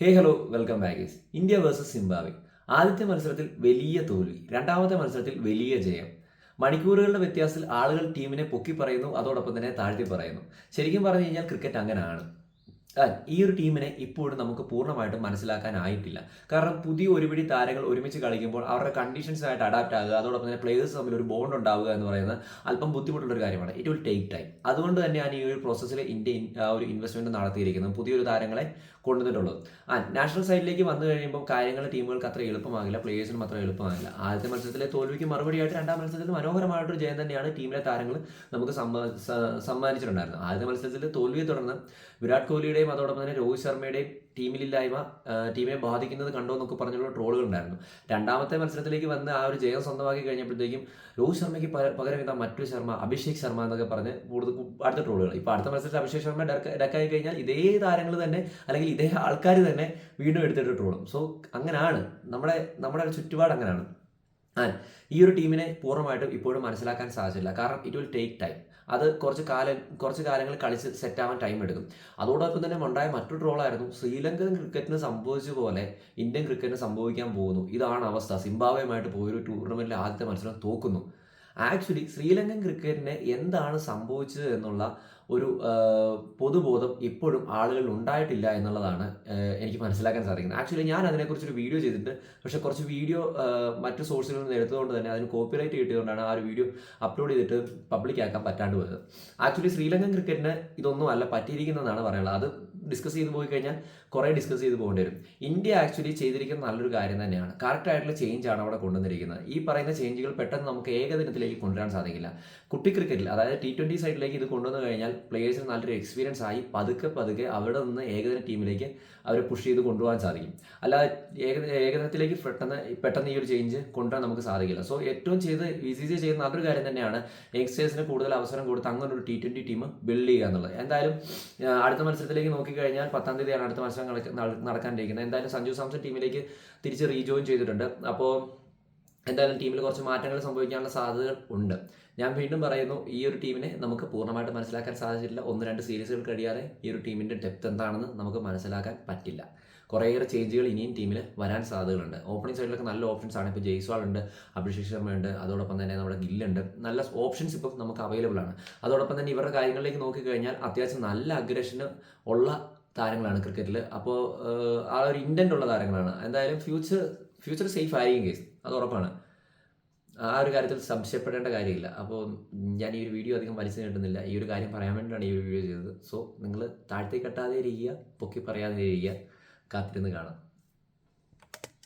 ഹേ hello welcome ബാഗേസ് India versus Zimbabwe ആദ്യത്തെ മത്സരത്തിൽ വലിയ തോൽവി രണ്ടാമത്തെ മത്സരത്തിൽ വലിയ ജയം. മണിക്കൂറുകളുടെ വ്യത്യാസത്തിൽ ആളുകൾ ടീമിനെ പൊക്കി പറയുന്നു അതോടൊപ്പം തന്നെ താഴ്ത്തി പറയുന്നു. ശരിക്കും പറഞ്ഞു കഴിഞ്ഞാൽ ക്രിക്കറ്റ് അങ്ങനെയാണ് ഈ ഒരു ടീമിനെ ഇപ്പോഴും നമുക്ക് പൂർണമായിട്ടും മനസ്സിലാക്കാനായിട്ടില്ല. കാരണം പുതിയ ഒരുപിടി താരങ്ങൾ ഒരുമിച്ച് കളിക്കുമ്പോൾ അവരുടെ കണ്ടീഷൻസായിട്ട് അഡാപ്റ്റ് ആകുക അതോടൊപ്പം തന്നെ പ്ലേയേഴ്സ് തമ്മിൽ ഒരു ബോണ്ട് ഉണ്ടാവുക എന്ന് പറയുന്നത് അല്പം ബുദ്ധിമുട്ടുള്ള ഒരു കാര്യമാണ്. ഇറ്റ് വിൽ ടേക്ക് ടൈം അതുകൊണ്ട് തന്നെയാണ് ഈ ഒരു പ്രോസസ്സിൽ ഇന്ത്യ ഒരു ഇൻവെസ്റ്റ്മെന്റ് നടത്തിയിരിക്കുന്നത്. പുതിയൊരു താരങ്ങളെ കൊണ്ടുവന്നിട്ടുള്ളത്. ആ നാഷണൽ സൈഡിലേക്ക് വന്നു കഴിയുമ്പോൾ കാര്യങ്ങൾ ടീമുകൾക്ക് അത്ര എളുപ്പമാകില്ല പ്ലേയേഴ്സിനും അത്ര എളുപ്പമാകില്ല. ആദ്യത്തെ മത്സരത്തിലെ തോൽവിക്ക് മറുപടിയായിട്ട് രണ്ടാം മത്സരത്തിൽ മനോഹരമായിട്ടൊരു ജയം തന്നെയാണ് ടീമിലെ താരങ്ങൾ നമുക്ക് സമ്മാനിച്ചിട്ടുണ്ടായിരുന്നത്. ആദ്യത്തെ മത്സരത്തിൽ തോൽവിയെ തുടർന്ന് വിരാട് കോഹ്ലിയുടെയും അതോടൊപ്പം തന്നെ രോഹിത് ശർമ്മയുടെയും ടീമിലില്ലായ്മ ടീമിനെ ബാധിക്കുന്നത് കണ്ടോ എന്നൊക്കെ പറഞ്ഞുള്ള ട്രോളുകൾ ഉണ്ടായിരുന്നു. രണ്ടാമത്തെ മത്സരത്തിലേക്ക് വന്ന് ആ ഒരു ജയം സ്വന്തമാക്കി കഴിഞ്ഞപ്പോഴത്തേക്കും രോഹിത് ശർമ്മയ്ക്ക് പകരം എന്താ മറ്റൊരു ശർമ്മ അഭിഷേക് ശർമ്മ എന്നൊക്കെ പറഞ്ഞ് കൂടുതൽ അടുത്ത ട്രോളുകൾ ഇപ്പോൾ അടുത്ത മത്സരത്തിൽ അഭിഷേക് ശർമ്മ ഡക്ക് ഡക്കായി കഴിഞ്ഞാൽ ഇതേ താരങ്ങൾ തന്നെ അല്ലെങ്കിൽ ഇതേ ആൾക്കാർ തന്നെ വീണ്ടും എടുത്തിട്ട് ട്രോളും. സോ അങ്ങനെയാണ് നമ്മുടെ നമ്മുടെ ചുറ്റുപാട് അങ്ങനെയാണ് ആ ഈ ഒരു ടീമിനെ പൂർണമായിട്ടും ഇപ്പോഴും മനസ്സിലാക്കാൻ സാധിച്ചില്ല കാരണം ഇറ്റ് വിൽ ടേക്ക് ടൈം അത് കുറച്ച് കാലം കുറച്ച് കാലങ്ങൾ കളിച്ച് സെറ്റ് ആവാൻ ടൈം എടുക്കും. അതോടൊപ്പം തന്നെ ഉണ്ടായ മറ്റൊരു റോളായിരുന്നു ശ്രീലങ്കൻ ക്രിക്കറ്റിന് സംഭവിച്ച പോലെ ഇന്ത്യൻ ക്രിക്കറ്റിന് സംഭവിക്കാൻ പോകുന്നു. ഇതാണ് അവസ്ഥ. സിംബാവയുമായിട്ട് പോയൊരു ടൂർണമെന്റിൽ ആദ്യത്തെ മത്സരം തോക്കുന്നു. ആക്ച്വലി ശ്രീലങ്കൻ ക്രിക്കറ്റിന് എന്താണ് സംഭവിച്ചത് എന്നുള്ള ഒരു പൊതുബോധം ഇപ്പോഴും ആളുകളിൽ ഉണ്ടായിട്ടില്ല എന്നുള്ളതാണ് എനിക്ക് മനസ്സിലാക്കാൻ സാധിക്കുന്നത്. ആക്ച്വലി ഞാൻ അതിനെക്കുറിച്ചൊരു വീഡിയോ ചെയ്തിട്ടുണ്ട്. പക്ഷേ കുറച്ച് വീഡിയോ മറ്റു സോഴ്സുകളിൽ നിന്ന് എടുത്തുകൊണ്ട് തന്നെ അതിന് കോപ്പിറൈറ്റ് കിട്ടിയതുകൊണ്ടാണ് ആ ഒരു വീഡിയോ അപ്ലോഡ് ചെയ്തിട്ട് പബ്ലിക് ആക്കാൻ പറ്റാണ്ട് പോയത്. ആക്ച്വലി ശ്രീലങ്കൻ ക്രിക്കറ്റിന് ഇതൊന്നും അല്ല പറ്റിയിരിക്കുന്നതെന്നാണ് പറയാനുള്ളത്. അത് ഡിസ്കസ് ചെയ്ത് പോയി കഴിഞ്ഞാൽ കുറേ ഡിസ്കസ് ചെയ്ത് പോകേണ്ടി വരും. ഇന്ത്യ ആക്ച്വലി ചെയ്തിരിക്കുന്ന നല്ലൊരു കാര്യം തന്നെയാണ്. കറക്റ്റ് ആയിട്ടുള്ള ചേഞ്ച് ആണ് അവിടെ കൊണ്ടുവന്നിരിക്കുന്നത്. ഈ പറയുന്ന ചേഞ്ചുകൾ പെട്ടെന്ന് നമുക്ക് ഏകദിനത്തിലേക്ക് കൊണ്ടുവരാൻ സാധിക്കില്ല. കുട്ടി ക്രിക്കറ്റിൽ അതായത് ടി ട്വന്റി സൈഡിലേക്ക് ഇത് കൊണ്ടുവന്നു കഴിഞ്ഞാൽ പ്ലേയേഴ്സിന് നല്ലൊരു എക്സ്പീരിയൻസ് ആയി പതുക്കെ പതുക്കെ അവിടെ നിന്ന് ഏകദിന ടീമിലേക്ക് അവരെ പുഷ് ചെയ്ത് കൊണ്ടുപോകാൻ സാധിക്കും. അല്ലാതെ ഏകദിന ഏകദിനത്തിലേക്ക് പെട്ടെന്ന് പെട്ടെന്ന് ഈ ഒരു ചേഞ്ച് കൊണ്ടുവരാൻ നമുക്ക് സാധിക്കില്ല. സോ ഏറ്റവും ചെയ്ത് വി സി സി ചെയ്യുന്ന നല്ലൊരു കാര്യം തന്നെയാണ് യങ്സ്റ്റേഴ്സിന് കൂടുതൽ അവസരം കൊടുത്ത് അങ്ങനെ ഒരു ടി ട്വന്റി ടീം ബിൽഡ് ചെയ്യുക എന്നുള്ളത്. എന്തായാലും അടുത്ത മത്സരത്തിലേക്ക് നോക്കിക്കഴിഞ്ഞാൽ പത്താം തീയതിയാണ് അടുത്ത മത്സരം നടക്കാനിരിക്കുന്നത്. എന്തായാലും സഞ്ജു സാംസൺ ടീമിലേക്ക് തിരിച്ച് റീജോയിൻ ചെയ്തിട്ടുണ്ട്. അപ്പോൾ എന്തായാലും ടീമിൽ കുറച്ച് മാറ്റങ്ങൾ സംഭവിക്കാനുള്ള സാധ്യതകൾ ഉണ്ട്. ഞാൻ വീണ്ടും പറയുന്നു ഈ ഒരു ടീമിനെ നമുക്ക് പൂർണമായിട്ട് മനസ്സിലാക്കാൻ സാധിച്ചിട്ടില്ല. ഒന്ന് രണ്ട് സീരീസുകൾ കഴിയാതെ ഈ ഒരു ടീമിന്റെ ഡെപ്ത് എന്താണെന്ന് നമുക്ക് മനസ്സിലാക്കാൻ പറ്റില്ല. കുറേയേറെ ചേഞ്ചുകൾ ഇനിയും ടീമിൽ വരാൻ സാധ്യതകളുണ്ട്. ഓപ്പണിംഗ് സൈഡിലൊക്കെ നല്ല ഓപ്ഷൻസ് ആണ്. ഇപ്പോൾ ജയ്സ്വാൾ ഉണ്ട് അഭിഷേക് ശർമ്മ ഉണ്ട് അതോടൊപ്പം തന്നെ നമ്മുടെ ഗില്ലുണ്ട് നല്ല ഓപ്ഷൻസ് ഇപ്പം നമുക്ക് അവൈലബിൾ ആണ്. അതോടൊപ്പം തന്നെ ഇവരുടെ കാര്യങ്ങളിലേക്ക് നോക്കിക്കഴിഞ്ഞാൽ അത്യാവശ്യം നല്ല അഗ്രഷന് ഉള്ള താരങ്ങളാണ് ക്രിക്കറ്റിൽ അപ്പോൾ ആ ഒരു ഇന്റന്റ് ഉള്ള താരങ്ങളാണ്. എന്തായാലും ഫ്യൂച്ചർ ഫ്യൂച്ചർ സേഫ് ആയിരിക്കും കേസ് അത് ഉറപ്പാണ്. ആ ഒരു കാര്യത്തിൽ സംശയപ്പെടേണ്ട കാര്യമില്ല. അപ്പോൾ ഞാൻ ഈ ഒരു വീഡിയോ അധികം വലിച്ചു നീട്ടുന്നില്ല. ഈ ഒരു കാര്യം പറയാൻ വേണ്ടിയിട്ടാണ് ഈ ഒരു വീഡിയോ ചെയ്തത്. സോ നിങ്ങൾ താഴ്ത്തി കെട്ടാതെ ഇരിക്കുക പൊക്കി പറയാതെ ഇരിക്കുക കാത്തിരുന്ന് കാണാം.